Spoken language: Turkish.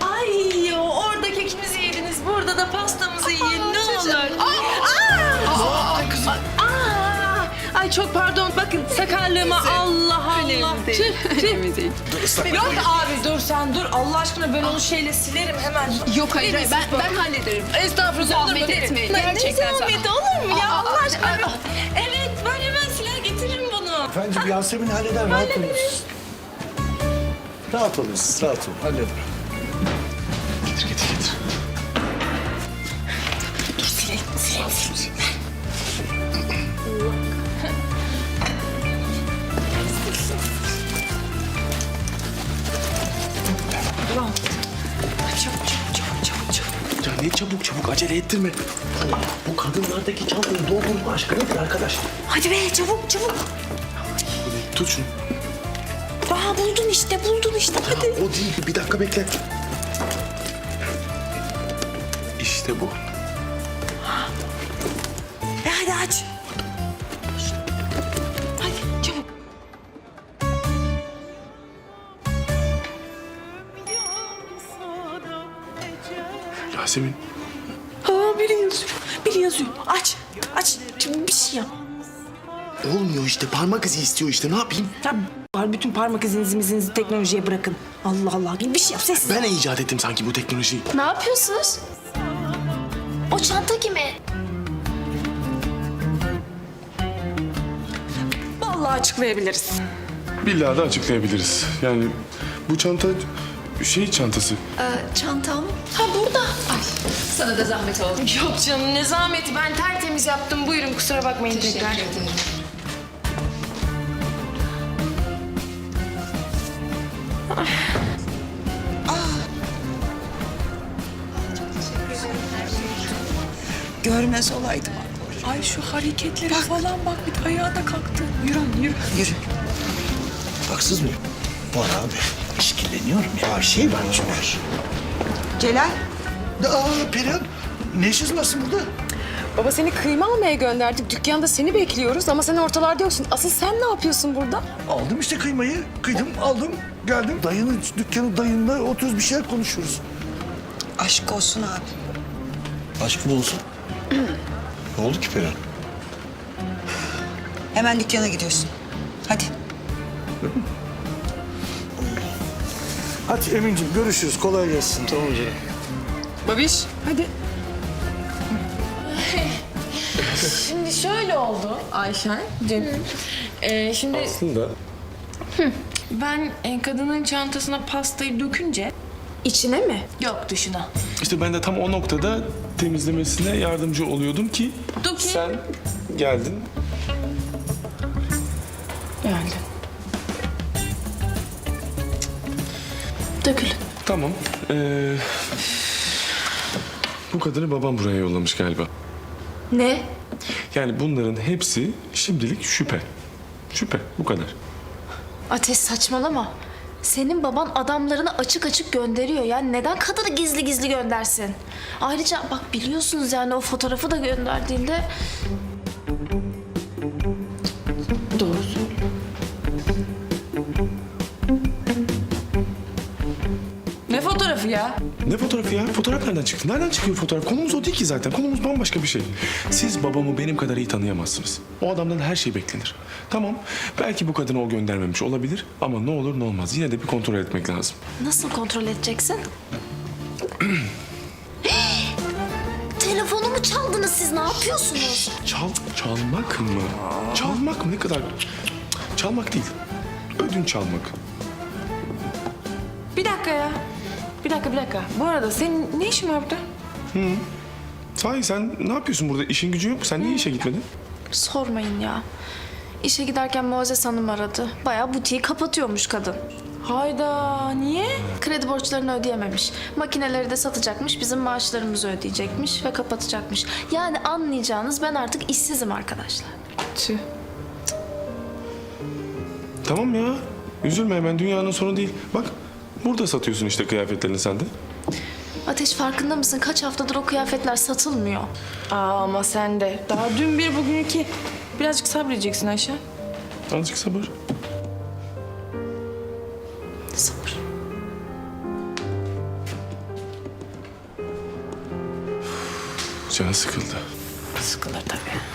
Ay orada kekimizi yediniz, burada da pastamızı yiyin ne olur. Aa, aa, Ay çok pardon bakın sakarlığıma Allah Allah. Tüh, tüh. Yok abi dur sen dur Allah aşkına ben onu şeyle silerim hemen. Yok hayır, Değil hayır ben, ben hallederim. Estağfurullah Zahmet olur mu? etme, Ne- gerçekten Ne zahmeti sağ- olur mu ya Aa, Allah aa, aşkına. aa. Evet ben hemen siler getiririm bunu. Efendim Yasemin halleder rahat olun. Rahat olun siz rahat olun halleder. Getir getir getir. Dur silelim silelim silelim. Çabuk çabuk çabuk çabuk çabuk. Ya ne çabuk çabuk acele ettirme. Bu kadınlardaki çantayı doldurma aşkı nedir arkadaş? Hadi be çabuk çabuk. Tut şunu. Aa buldun işte buldun işte hadi. O değil bir dakika bekle. İşte bu. E hadi aç. Hadi çabuk. Yasemin. Aa biri yazıyor. Biri yazıyor. Aç. Aç. Şimdi bir şey yap. Olmuyor işte parmak izi istiyor işte ne yapayım? Ya var bütün parmak izinizi mizinizi teknolojiye bırakın. Allah Allah. Bir şey yap sessiz. Ben icat ettim sanki bu teknolojiyi. Ne yapıyorsunuz? O çanta kimin? Vallahi açıklayabiliriz. Billahi da açıklayabiliriz. Yani bu çanta şey çantası. Çantam. Ha burada. Ay. Sana da zahmet oldu. Yok canım ne zahmeti. Ben tertemiz yaptım. Buyurun kusura bakmayın tekrar. Teşekkür ederim. Görmez olaydım. Ay şu hareketlere falan bak. Bir de ayağa da kalktı. Yürü anne yürü. Yürü. Haksız mıyım? Var abi. İşkilleniyorum ya. Bir şey var çünkü. Celal. Aa Perihan. Ne işiniz varsın burada? Baba seni kıyma almaya gönderdik. Dükkanda seni bekliyoruz ama sen ortalarda yoksun. Asıl sen ne yapıyorsun burada? Aldım işte kıymayı. Kıydım aldım. Geldim. Dayının dükkanı dayında oturuyoruz bir şeyler konuşuyoruz. Aşk olsun abi. Aşk mı olsun? ne oldu ki Perihan? Hemen dükkana gidiyorsun. Hadi. Hadi Emin'ciğim görüşürüz. Kolay gelsin. Tamam canım. Babiş hadi. Şimdi şöyle oldu Ayşen. Dün. Ee, şimdi Aslında ben e, kadının çantasına pastayı dökünce... içine mi? Yok dışına. işte ben de tam o noktada temizlemesine yardımcı oluyordum ki ki. sen geldin. Geldi. Dökülün. Tamam. Ee, bu kadını babam buraya yollamış galiba. Ne? Yani bunların hepsi şimdilik şüphe. Şüphe bu kadar. Ateş saçmalama. Senin baban adamlarını açık açık gönderiyor. Yani neden kadını gizli gizli göndersin? Ayrıca bak biliyorsunuz yani o fotoğrafı da gönderdiğinde... fotoğrafı ya? Ne fotoğrafı ya? Fotoğraf nereden çıktı? Nereden çıkıyor fotoğraf? Konumuz o değil ki zaten. Konumuz bambaşka bir şey. Siz babamı benim kadar iyi tanıyamazsınız. O adamdan her şey beklenir. Tamam, belki bu kadını o göndermemiş olabilir ama ne olur ne olmaz. Yine de bir kontrol etmek lazım. Nasıl kontrol edeceksin? Telefonumu çaldınız siz ne yapıyorsunuz? Çal, çalmak mı? Çalmak mı? Ne kadar... Çalmak değil. Ödünç almak. Bir dakika ya. Bir dakika bir dakika. Bu arada senin ne işin var burada? Sahi sen ne yapıyorsun burada? İşin gücün yok mu? Sen niye işe gitmedin? Sormayın ya. İşe giderken Muazzez Hanım aradı. Bayağı butiği kapatıyormuş kadın. Hayda niye? Kredi borçlarını ödeyememiş. Makineleri de satacakmış, bizim maaşlarımızı ödeyecekmiş ve kapatacakmış. Yani anlayacağınız ben artık işsizim arkadaşlar. Tüh. Tamam ya. Üzülme hemen dünyanın sonu değil. Bak burada satıyorsun işte kıyafetlerini sen de. Ateş farkında mısın? Kaç haftadır o kıyafetler satılmıyor. Aa, ama sen de. Daha dün bir bugün iki. Birazcık sabredeceksin Ayşe. Azıcık sabır. Sabır. Canı sıkıldı. Sıkılır tabii.